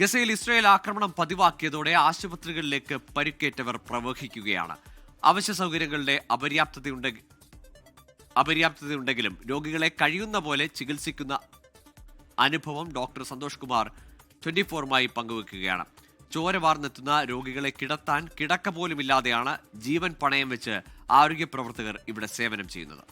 ഗസയിൽ ഇസ്രായേൽ ആക്രമണം പതിവാക്കിയതോടെ ആശുപത്രികളിലേക്ക് പരിക്കേറ്റവർ പ്രവഹിക്കുകയാണ്. അവശ്യ സൗകര്യങ്ങളുടെ അപര്യാപ്തതയുണ്ടെ അപര്യാപ്തതയുണ്ടെങ്കിലും രോഗികളെ കഴിയുന്ന പോലെ ചികിത്സിക്കുന്ന അനുഭവം ഡോക്ടർ സന്തോഷ് കുമാർ ട്വന്റി ഫോറുമായി പങ്കുവെക്കുകയാണ്. ചോര വാർന്നെത്തുന്ന രോഗികളെ കിടത്താൻ കിടക്ക പോലുമില്ലാതെയാണ് ജീവൻ പണയം വെച്ച് ആരോഗ്യ പ്രവർത്തകർ ഇവിടെ സേവനം ചെയ്യുന്നത്.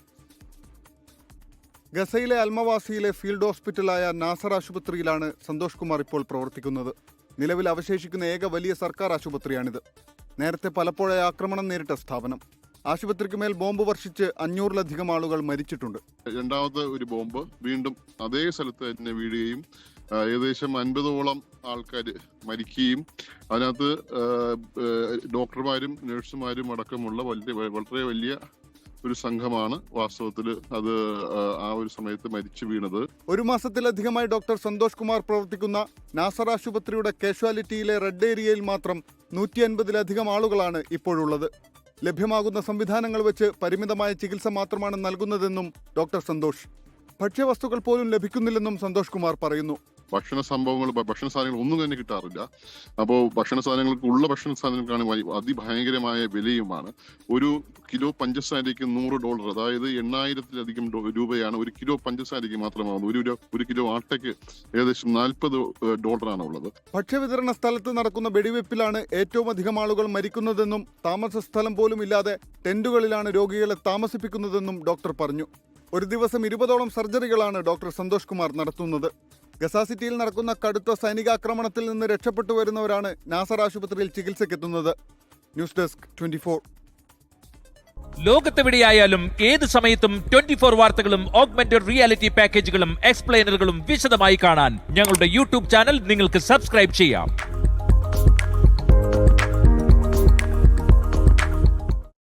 ഗസയിലെ അൽമവാസിയിലെ ഫീൽഡ് ഹോസ്പിറ്റലായ നാസർ ആശുപത്രിയിലാണ് സന്തോഷ് കുമാർ ഇപ്പോൾ പ്രവർത്തിക്കുന്നത്. നിലവിൽ അവശേഷിക്കുന്ന ഏക വലിയ സർക്കാർ ആശുപത്രിയാണിത്. നേരത്തെ പലപ്പോഴായി ആക്രമണം നേരിട്ട സ്ഥാപനം. ആശുപത്രിക്ക് മേൽ ബോംബ് വർഷിച്ച് അഞ്ഞൂറിലധികം ആളുകൾ മരിച്ചിട്ടുണ്ട്. രണ്ടാമത്തെ ഒരു ബോംബ് വീണ്ടും അതേ സ്ഥലത്ത് തന്നെ വീഴുകയും ഏകദേശം അൻപതോളം ആൾക്കാർ മരിക്കുകയും അതിനകത്ത് ഡോക്ടർമാരും നഴ്സുമാരും അടക്കമുള്ള വലിയ വളരെ വലിയ ഒരു സംഘമാണ് വാസ്തവത്തിൽ അത് ആ, ഒരു സമയത്ത് മരിച്ചു വീണത്. ഒരു മാസത്തിലധികമായി ഡോക്ടർ സന്തോഷ് കുമാർ പ്രവർത്തിക്കുന്ന നാസർ ആശുപത്രിയുടെ കാഷ്വാലിറ്റിയിലെ റെഡ് ഏരിയയിൽ മാത്രം നൂറ്റി അൻപതിലധികം ആളുകളാണ് ഇപ്പോഴുള്ളത്. ലഭ്യമാകുന്ന സംവിധാനങ്ങൾ വെച്ച് പരിമിതമായ ചികിത്സ മാത്രമാണ് നൽകുന്നതെന്നും ഡോക്ടർ സന്തോഷ്. ഭക്ഷ്യവസ്തുക്കൾ പോലും ലഭിക്കുന്നില്ലെന്നും സന്തോഷ് കുമാർ പറയുന്നു. ഭക്ഷണ സംഭവങ്ങൾ ഭക്ഷണ സാധനങ്ങൾ ഒന്നും തന്നെ കിട്ടാറില്ല. അപ്പോൾ ഭക്ഷണ സാധനങ്ങൾക്ക് ഉള്ള ഭക്ഷണ സാധനങ്ങൾക്കാണ് അതിഭയങ്കരമായ വിലയുമാണ്. ഒരു കിലോ പഞ്ചസാരയ്ക്ക് നൂറ് ഡോളർ അതായത് എണ്ണായിരത്തിലധികം രൂപയാണ് ഒരു കിലോ പഞ്ചസാരയ്ക്ക് മാത്രമാവുന്നത്. ഒരു കിലോ ഒരു കിലോ ആട്ടയ്ക്ക് ഏകദേശം നാൽപ്പത് ഡോളറാണ് ഉള്ളത്. ഭക്ഷ്യവിതരണ സ്ഥലത്ത് നടക്കുന്ന വെടിവെപ്പിലാണ് ഏറ്റവും അധികം ആളുകൾ മരിക്കുന്നതെന്നും താമസ സ്ഥലം പോലും ഇല്ലാതെ ടെന്റുകളിലാണ് രോഗികളെ താമസിപ്പിക്കുന്നതെന്നും ഡോക്ടർ പറഞ്ഞു. ഒരു ദിവസം ഇരുപതോളം സർജറികളാണ് ഡോക്ടർ സന്തോഷ് കുമാർ നടത്തുന്നത്. ഗസാ സിറ്റിയിൽ നടക്കുന്ന കടുത്ത സൈനികാക്രമണത്തിൽ നിന്ന് രക്ഷപ്പെട്ടു വരുന്നവരാണ് നാസർ ആശുപത്രിയിൽ ചികിത്സയ്ക്കെത്തുന്നത്. News desk twenty four. ലോകത്തെവിടെയായാലും ഏത് സമയത്തും ട്വന്റി ഫോർ വാർത്തകളും ഓഗ്മെന്റഡ് റിയാലിറ്റി പാക്കേജുകളും എക്സ്പ്ലെയിനറുകളും വിശദമായി കാണാൻ ഞങ്ങളുടെ യൂട്യൂബ് ചാനൽ നിങ്ങൾക്ക് സബ്സ്ക്രൈബ് ചെയ്യാം.